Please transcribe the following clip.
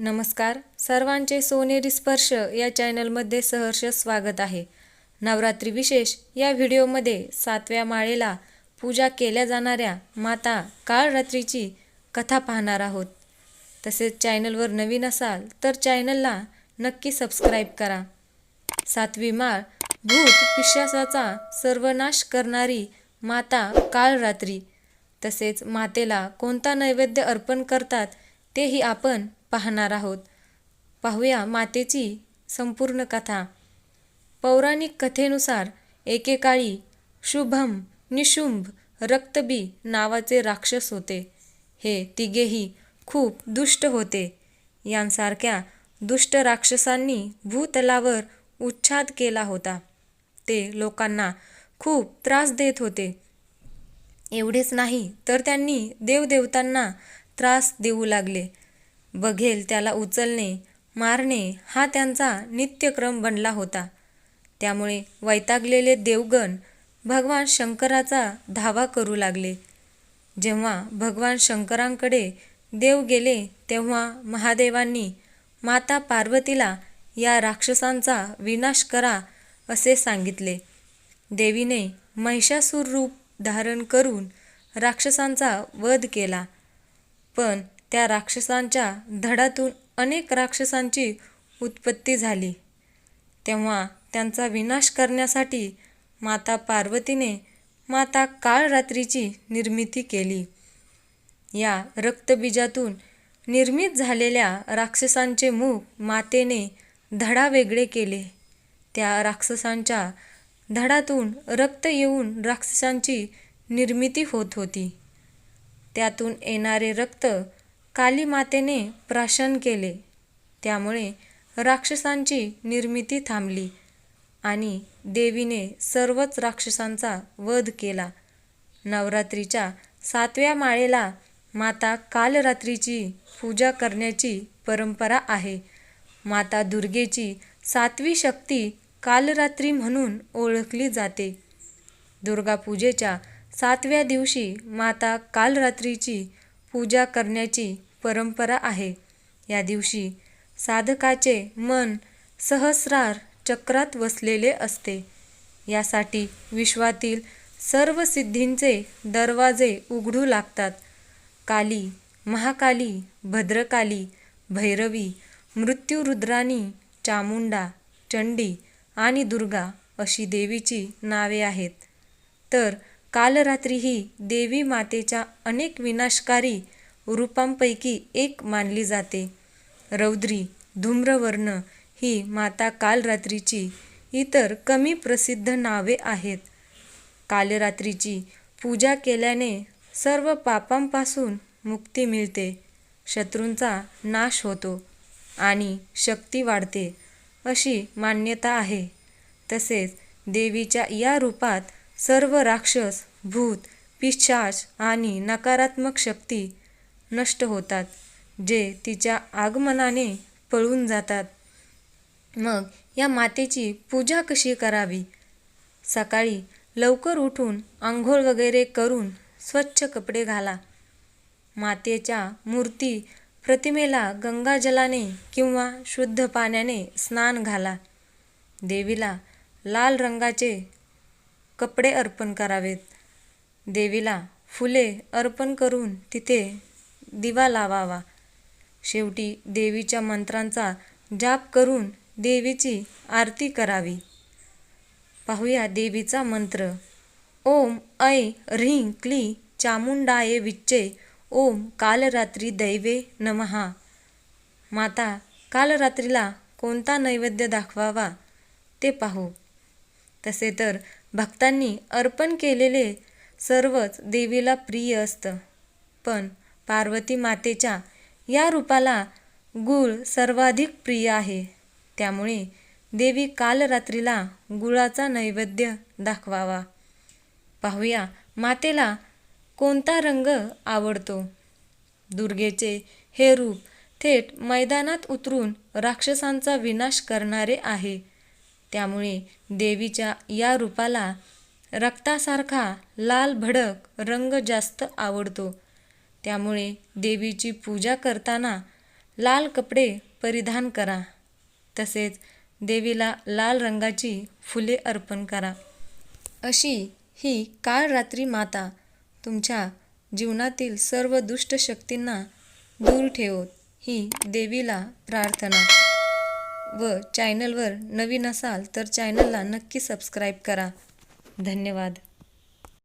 नमस्कार. सर्वांचे सोनेरी स्पर्श या चॅनलमध्ये सहर्ष स्वागत आहे. नवरात्री विशेष या व्हिडिओमध्ये सातव्या माळेला पूजा केल्या जाणाऱ्या माता काळरात्रीची कथा पाहणार आहोत. तसेच चॅनलवर नवीन असाल तर चॅनलला नक्की सबस्क्राईब करा. सातवी माळ भूत पिशासाचा सर्वनाश करणारी माता काळरात्री. तसेच मातेला कोणता नैवेद्य अर्पण करतात तेही आपण पाहणार आहोत. पाहूया मातेची संपूर्ण कथा. पौराणिक कथेनुसार एकेकाळी शुभम निशुंभ रक्तबी नावाचे राक्षस होते. हे तिघेही खूप दुष्ट होते. यांसारख्या दुष्ट राक्षसांनी भूतलावर उच्छाद केला होता. ते लोकांना खूप त्रास देत होते. एवढेच नाही तर त्यांनी देवदेवतांना त्रास देऊ लागले. बघेल त्याला उचलणे मारणे हा त्यांचा नित्यक्रम बनला होता. त्यामुळे वैतागलेले देवगण भगवान शंकराचा धावा करू लागले. जेव्हा भगवान शंकरांकडे देव गेले तेव्हा महादेवांनी माता पार्वतीला या राक्षसांचा विनाश करा असे सांगितले. देवीने महिषासूर रूप धारण करून राक्षसांचा वध केला. पण त्या राक्षसांच्या धडातून अनेक राक्षसांची उत्पत्ती झाली. तेव्हा त्यांचा विनाश करण्यासाठी माता पार्वतीने माता काळरात्रीची निर्मिती केली. या रक्तबीजातून निर्मित झालेल्या राक्षसांचे मुख मातेने धडा वेगळे केले. त्या राक्षसांच्या धडातून रक्त येऊन राक्षसांची निर्मिती होत होती. त्यातून येणारे रक्त काली मातेने प्राशन केले. त्यामुळे राक्षसांची निर्मिती थांबली आणि देवीने सर्वच राक्षसांचा वध केला. नवरात्रीच्या सातव्या माळेला माता कालरात्रीची पूजा करण्याची परंपरा आहे. माता दुर्गेची सातवी शक्ती कालरात्री म्हणून ओळखली जाते. दुर्गापूजेच्या सातव्या दिवशी माता कालरात्रीची पूजा करण्याची परंपरा आहे. या दिवशी साधकाचे मन सहस्रार चक्रात वसलेले असते. यासाठी विश्वातील सर्व सिद्धींचे दरवाजे उघडू लागतात. काली महाकाली भद्रकाली भैरवी मृत्युरुद्राणी चामुंडा चंडी आणि दुर्गा अशी देवीची नावे आहेत. तर कालरात्री ही देवी मातेच्या अनेक विनाशकारी रूपांपैकी एक मानली जाते. रौद्री धूम्रवर्ण ही माता कालरात्रीची इतर कमी प्रसिद्ध नावे आहेत. कालरात्रीची पूजा केल्याने सर्व पापांपासून मुक्ती मिळते शत्रूंचा नाश होतो आणि शक्ती वाढते अशी मान्यता आहे. तसेच देवीच्या या रूपात सर्व राक्षस भूत पिशाच आणि नकारात्मक शक्ती नष्ट होतात जे तिच्या आगमनाने पळून जातात. मग या मातेची पूजा कशी करावी? सकाळी लवकर उठून आंघोळ वगैरे करून स्वच्छ कपडे घाला. मातेच्या मूर्ती प्रतिमेला गंगाजलाने किंवा शुद्ध पाण्याने स्नान घाला. देवीला लाल रंगाचे कपडे अर्पण करावेत. देवीला फुले अर्पण करून तिथे दिवा लावावा. शेवटी देवीच्या मंत्रांचा जाप करून देवीची आरती करावी. पाहूया देवीचा मंत्र. ओम ऐ ह्रीं क्ली चामुंडाये विच्चे. ओम कालरात्री दैवे नमहा. माता कालरात्रीला कोणता नैवेद्य दाखवावा ते पाहू. तसे तर भक्तांनी अर्पण केलेले सर्वच देवीला प्रिय असतं. पण पार्वती मातेच्या या रूपाला गुळ सर्वाधिक प्रिय आहे. त्यामुळे देवी कालरात्रीला गुळाचा नैवेद्य दाखवावा. पाहूया मातेला कोणता रंग आवडतो? दुर्गेचे हे रूप थेट मैदानात उतरून राक्षसांचा विनाश करणारे आहे. त्यामुळे देवीच्या या रूपाला रक्तासारखा लाल भडक रंग जास्त आवडतो. त्यामुळे देवीची पूजा करताना लाल कपडे परिधान करा. तसेच देवीला लाल रंगाची फुले अर्पण करा. अशी ही काळ रात्री माता तुमच्या जीवनातील सर्व दुष्ट शक्तींना दूर ठेवत ही देवीला प्रार्थना. व चॅनलवर नवीन असाल तर चॅनलला नक्की सबस्क्राईब करा. धन्यवाद.